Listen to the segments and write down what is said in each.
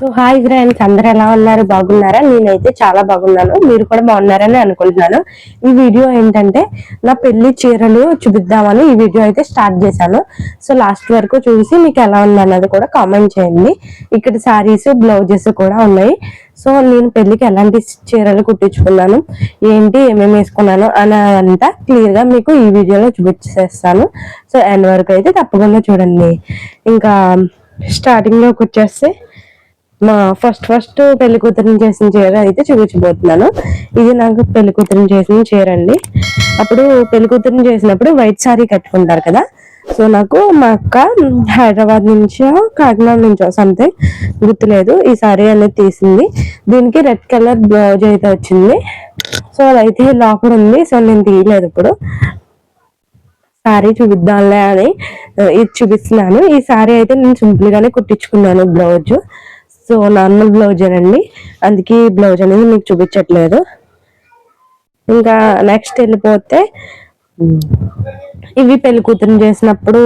So hi friends అందరు ఎలా ఉన్నారు? బాగున్నారా? నేనైతే చాలా బాగున్నాను. మీరు కూడా బాగున్నారని అనుకుంటున్నాను. ఈ వీడియో ఏంటంటే నా పెళ్ళి చీరలు చూపిద్దామని ఈ వీడియో అయితే స్టార్ట్ చేశాను. సో లాస్ట్ వరకు చూసి మీకు ఎలా ఉంది అన్నది కూడా కామెంట్ చేయండి. ఇక్కడ శారీస్ బ్లౌజెస్ కూడా ఉన్నాయి. సో నేను పెళ్ళికి ఎలాంటి చీరలు కుట్టించుకున్నాను? ఏంటి ఏమేమి వేసుకున్నాను? అని అంతా క్లియర్గా మీకు ఈ వీడియోలో చూపించేస్తాను. సో ఎండ్ వరకు అయితే తప్పకుండా చూడండి. ఇంకా స్టార్టింగ్లోకి వచ్చేస్తే మా ఫస్ట్ ఫస్ట్ పెళ్ళి కూతురిని చేసిన చీర అయితే చూపించబోతున్నాను. ఇది నాకు పెళ్ళి కూతురిని చేసిన చీర అండి. అప్పుడు పెళ్ళి కూతురిని చేసినప్పుడు వైట్ సారీ కట్టుకుంటారు కదా. సో నాకు మా అక్క హైదరాబాద్ నుంచో కాకినాడ నుంచో సంథింగ్ గుర్తులేదు. ఈ సారీ అనేది తీసింది. దీనికి రెడ్ కలర్ బ్లౌజ్ అయితే వచ్చింది. సో అదైతే లోపల ఉంది. సో నేను తీయలేదు ఇప్పుడు. సారీ చూపిద్దాంలే అని ఇది చూపిస్తున్నాను. ఈ సారీ అయితే నేను సింపుల్ గానే కుట్టించుకున్నాను బ్లౌజ్. సో నార్మల్ బ్లౌజ్ అండి అందుకే బ్లౌజ్ అనేది మీకు చూపించట్లేదు. ఇంకా నెక్స్ట్ వెళ్ళిపోతే ఇవి పెళ్ళి కూతురు చేసినప్పుడు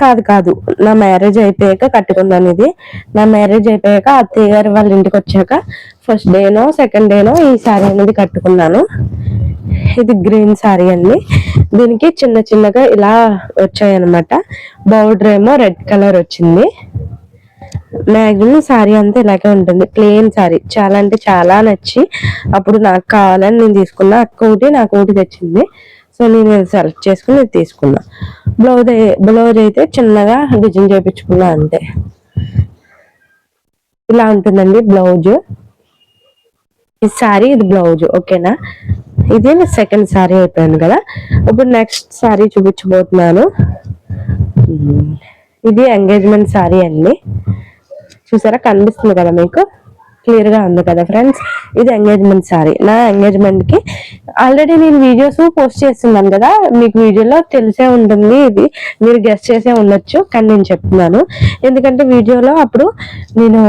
కాదు కాదు నా మ్యారేజ్ అయిపోయాక కట్టుకున్నాను ఇది నా మ్యారేజ్ అయిపోయాక అత్తయ్య గారు వాళ్ళ ఇంటికి వచ్చాక ఫస్ట్ డేనో సెకండ్ డేనో ఈ శారీ అనేది కట్టుకున్నాను. ఇది గ్రీన్ శారీ అండి. దీనికి చిన్న చిన్నగా ఇలా వచ్చాయి అనమాట బౌడర్ ఏమో రెడ్ కలర్ వచ్చింది. మ్యాక్సిమం సారీ అంతా ఇలాగే ఉంటుంది. ప్లెయిన్ సారీ చాలా అంటే చాలా నచ్చి అప్పుడు నాకు కావాలని నేను తీసుకున్నా. అక్క ఒకటి నాకు ఒకటి తెచ్చింది. సో నేను సెలెక్ట్ చేసుకుని నేను తీసుకున్నా. బ్లౌజ్ బ్లౌజ్ అయితే చిన్నగా డిజైన్ చేయించుకున్నా అంతే. ఇలా ఉంటుందండి బ్లౌజ్ ఈ సారీ ఇది బ్లౌజ్ ఓకేనా ఇది సెకండ్ సారీ అయిపోయాను కదా? ఇప్పుడు నెక్స్ట్ సారీ చూపించబోతున్నాను. Hmm. ఇది ఎంగేజ్మెంట్ సారీ అండి. చూసారా? కనిపిస్తుంది కదా మీకు? క్లియర్గా ఉంది కదా ఫ్రెండ్స్ ఇది ఎంగేజ్మెంట్ సారీ నా ఎంగేజ్మెంట్కి ఆల్రెడీ నేను వీడియోస్ పోస్ట్ చేస్తున్నాను కదా. మీకు వీడియోలో తెలిసే ఉంటుంది ఇది. మీరు గెస్ట్ చేసే ఉండొచ్చు కానీ నేను చెప్తున్నాను. ఎందుకంటే వీడియోలో అప్పుడు నేను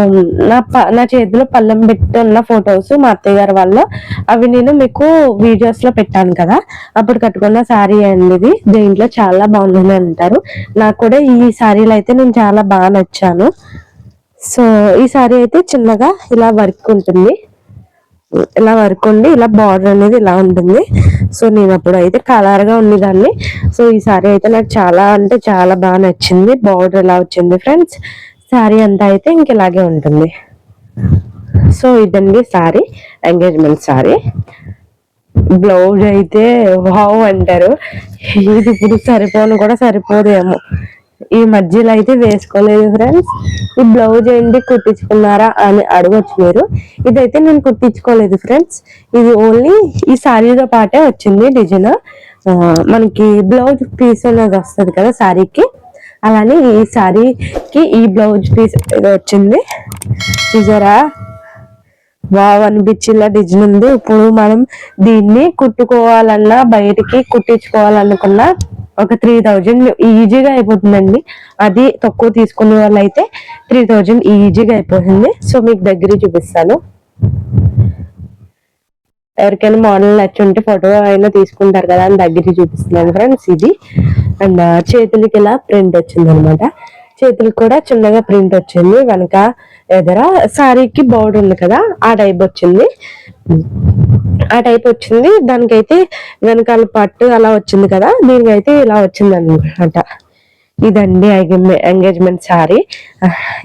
నా ప- నా చేతిలో పళ్ళెం పెట్టున్న ఫొటోస్ మా అత్తయ్య గారి వాళ్ళు అవి నేను మీకు వీడియోస్లో పెట్టాను కదా. అప్పుడు కట్టుకున్న సారీ అండి ఇది. దీంట్లో చాలా బాగుందని అంటారు. నాకు కూడా ఈ సారీలు అయితే నేను చాలా బాగా నచ్చాను. సో ఈ సారీ అయితే చిన్నగా ఇలా వర్క్ ఉంటుంది. ఇలా వర్క్ ఉండి ఇలా బార్డర్ అనేది ఇలా ఉంటుంది. సో నేను అప్పుడు అయితే కలర్గా ఉండేదాన్ని. సో ఈ సారీ అయితే నాకు చాలా అంటే చాలా బాగా నచ్చింది. బార్డర్ ఇలా వచ్చింది ఫ్రెండ్స్? శారీ అంతా అయితే ఇంక ఇలాగే ఉంటుంది. సో ఇదండి సారీ. ఎంగేజ్మెంట్ సారీ. బ్లౌజ్ అయితే వావ్ అంటారు. ఇది ఇప్పుడు సరిపోను కూడా సరిపోదేమో. ఈ మధ్యలో అయితే వేసుకోలేదు ఫ్రెండ్స్ ఈ బ్లౌజ్ ఏంటి కుట్టించుకున్నారా అని అడగొచ్చు మీరు. ఇదైతే నేను కుట్టించుకోలేదు ఫ్రెండ్స్ ఇది ఓన్లీ ఈ శారీతో పాటే వచ్చింది డిజైన్ మనకి బ్లౌజ్ పీస్ అనేది వస్తుంది కదా శారీకి అలానే ఈ శారీకి ఈ బ్లౌజ్ పీస్ వచ్చింది. చూసారా? వావ్ అనిపించేలా డిజైన్ ఉంది. ఇప్పుడు మనం దీన్ని కుట్టుకోవాలన్నా బయటికి కుట్టించుకోవాలనుకున్నా ఒక త్రీ థౌజండ్ ఈజీగా అయిపోతుందండి. అది తక్కువ తీసుకునే వాళ్ళు అయితే త్రీ థౌజండ్ ఈజీగా అయిపోతుంది. సో మీకు దగ్గర చూపిస్తాను. ఎవరికైనా మోడల్ నచ్చి ఉంటే ఫోటో అయినా తీసుకుంటారు కదా అని దగ్గర చూపిస్తున్నాను ఫ్రెండ్స్ ఇది. అండ్ చేతులకి ఇలా ప్రింట్ వచ్చింది అనమాట చేతులకు కూడా చిన్నగా ప్రింట్ వచ్చింది. వెనక ఎదర సారీకి బోర్డు ఉంది కదా ఆ టైప్ వచ్చింది. ఆ టైప్ వచ్చింది. దానికైతే వెనకాల పట్టు అలా వచ్చింది కదా దీనికైతే ఇలా వచ్చింది అనమాట ఇదండి ఎంగేజ్మెంట్ సారీ.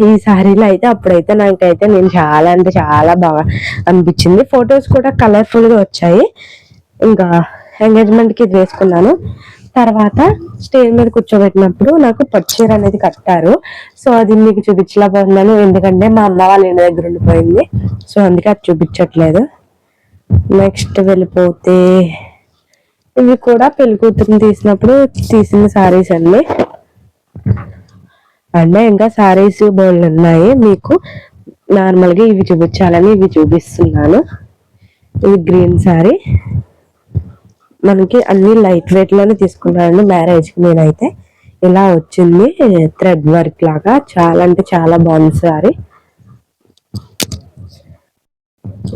ఈ శారీలో అయితే అప్పుడైతే నాకైతే నేను చాలా అంటే చాలా బాగా అనిపించింది. ఫొటోస్ కూడా కలర్ఫుల్గా వచ్చాయి. ఇంకా ఎంగేజ్మెంట్కి ఇది వేసుకున్నాను. తర్వాత స్టేజ్ మీద కూర్చోబెట్టినప్పుడు నాకు పచ్చీర అనేది కట్టారు. సో అది మీకు చూపించలేకపోతున్నాను ఎందుకంటే మా అమ్మ వాళ్ళ ఇంటి దగ్గర ఉండిపోయింది. సో అందుకే అది చూపించట్లేదు. నెక్స్ట్ వెళ్ళిపోతే ఇవి కూడా పెళ్ళి కూతురుని తీసినప్పుడు తీసిన సారీస్ అండి. అంటే ఇంకా సారీస్ బోల్డ్ ఉన్నాయి. మీకు నార్మల్గా ఇవి చూపించాలని ఇవి చూపిస్తున్నాను. ఇది గ్రీన్ సారీ మనకి అన్ని లైట్ వెయిట్లోనే తీసుకున్నాను మ్యారేజ్కి నేనైతే. ఇలా వచ్చింది థ్రెడ్ వర్క్ లాగా. చాలా అంటే చాలా బాగుంది సారీ.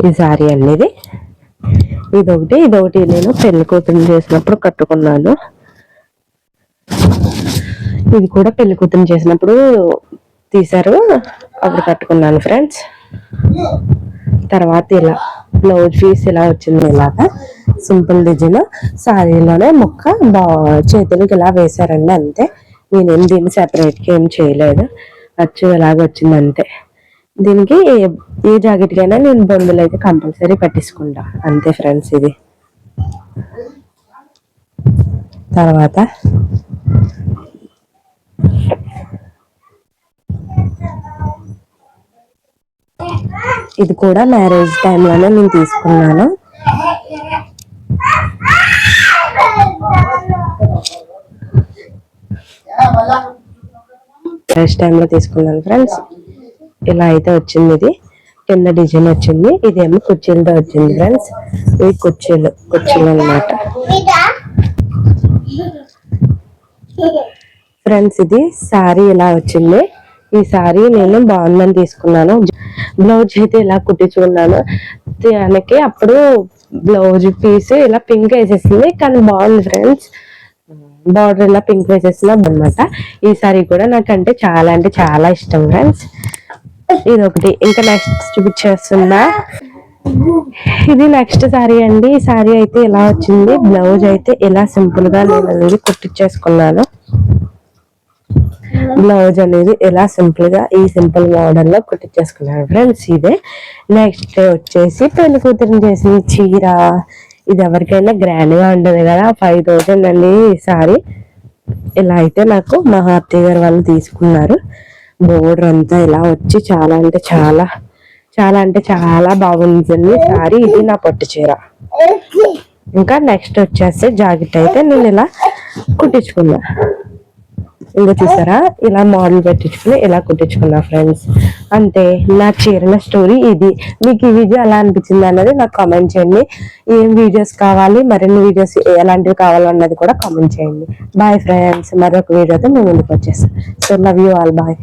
ఈ సారీ అనేది ఇదొకటి ఇదొకటి నేను పెళ్ళి కూతురు చేసినప్పుడు కట్టుకున్నాను. ఇది కూడా పెళ్ళి కూతురు చేసినప్పుడు తీశారు. అప్పుడు కట్టుకున్నాను ఫ్రెండ్స్. తర్వాత ఇలా బ్లౌజ్ పీస్ ఇలా వచ్చింది ఇలాగా. సింపుల్ డిజైన్ శారీలోనే ముక్క బా చేతులకు ఇలా వేశారండి అంతే. నేనేం దీన్ని సెపరేట్గా ఏం చేయలేదు. అచ్చు ఇలాగ వచ్చింది అంతే. దీనికి ఏ- ఏ జాకెట్కైనా నేను బొందులు అయితే కంపల్సరీ పట్టించుకుంటా అంతే ఫ్రెండ్స్ ఇది. తర్వాత ఇది కూడా మ్యారేజ్ టైంలోనే నేను తీసుకున్నాను. మ్యారేజ్ టైంలో తీసుకున్నాను ఫ్రెండ్స్ ఇలా అయితే వచ్చింది ఇది. కింద డిజైన్ వచ్చింది. ఇదేమో కుర్చీలతో వచ్చింది ఫ్రెండ్స్ ఇవి కుర్చీలు. కుర్చీలు అన్నమాట. ఫ్రెండ్స్ ఇది సారీ ఇలా వచ్చింది. ఈ సారీ నేను బాగుందని తీసుకున్నాను. బ్లౌజ్ అయితే ఇలా కుట్టించుకున్నాను దానికి అప్పుడు బ్లౌజ్ పీస్ ఇలా పింక్ వేసేసింది. కానీ బాగుంది ఫ్రెండ్స్ బార్డర్ ఇలా పింక్ వేసేసిన అనమాట ఈ సారీ కూడా నాకంటే చాలా అంటే చాలా ఇష్టం ఫ్రెండ్స్ ఇది ఒకటి ఇంకా నెక్స్ట్ చూపించేస్తుందా ఇది నెక్స్ట్ సారీ అండి. ఈ సారీ అయితే ఇలా వచ్చింది. బ్లౌజ్ అయితే ఇలా సింపుల్గా నేను అనేది కుట్టించేసుకున్నాను బ్లౌజ్ అనేది ఇలా సింపుల్గా ఈ సింపుల్ మోడల్లో కుట్టించేసుకున్నాను ఫ్రెండ్స్ ఇదే. నెక్స్ట్ వచ్చేసి పెళ్ళి కూతురు చేసిన చీర. ఇది ఎవరికైనా గ్రాండ్గా ఉంటుంది కదా ఫైవ్ థౌసండ్ అండి ఈసారి సారీ ఇలా అయితే నాకు మా అత్తయ్య గారు వాళ్ళు తీసుకున్నారు. బోర్డర్ అంతా ఇలా వచ్చి చాలా అంటే చాలా చాలా అంటే చాలా బాగుంటుంది సారీ ఇది నా పట్టు చీర. ఇంకా నెక్స్ట్ వచ్చేసి జాకెట్ అయితే నేను ఇలా కుట్టించుకున్నా. ఇంకా చూసారా? ఇలా మోడల్ పెట్టించుకుని ఇలా కుట్టించుకున్నా ఫ్రెండ్స్ అంతే నా చీరల స్టోరీ ఇది. మీకు ఈ వీడియో ఎలా అనిపించింది అన్నది నాకు కామెంట్ చేయండి. ఏం వీడియోస్ కావాలి మరిన్ని వీడియోస్ ఎలాంటివి కావాలన్నది కూడా కామెంట్ చేయండి. బాయ్ ఫ్రెండ్స్ మరొక వీడియోతో మేము ముందుకు వచ్చేస్తాం. So love you all bye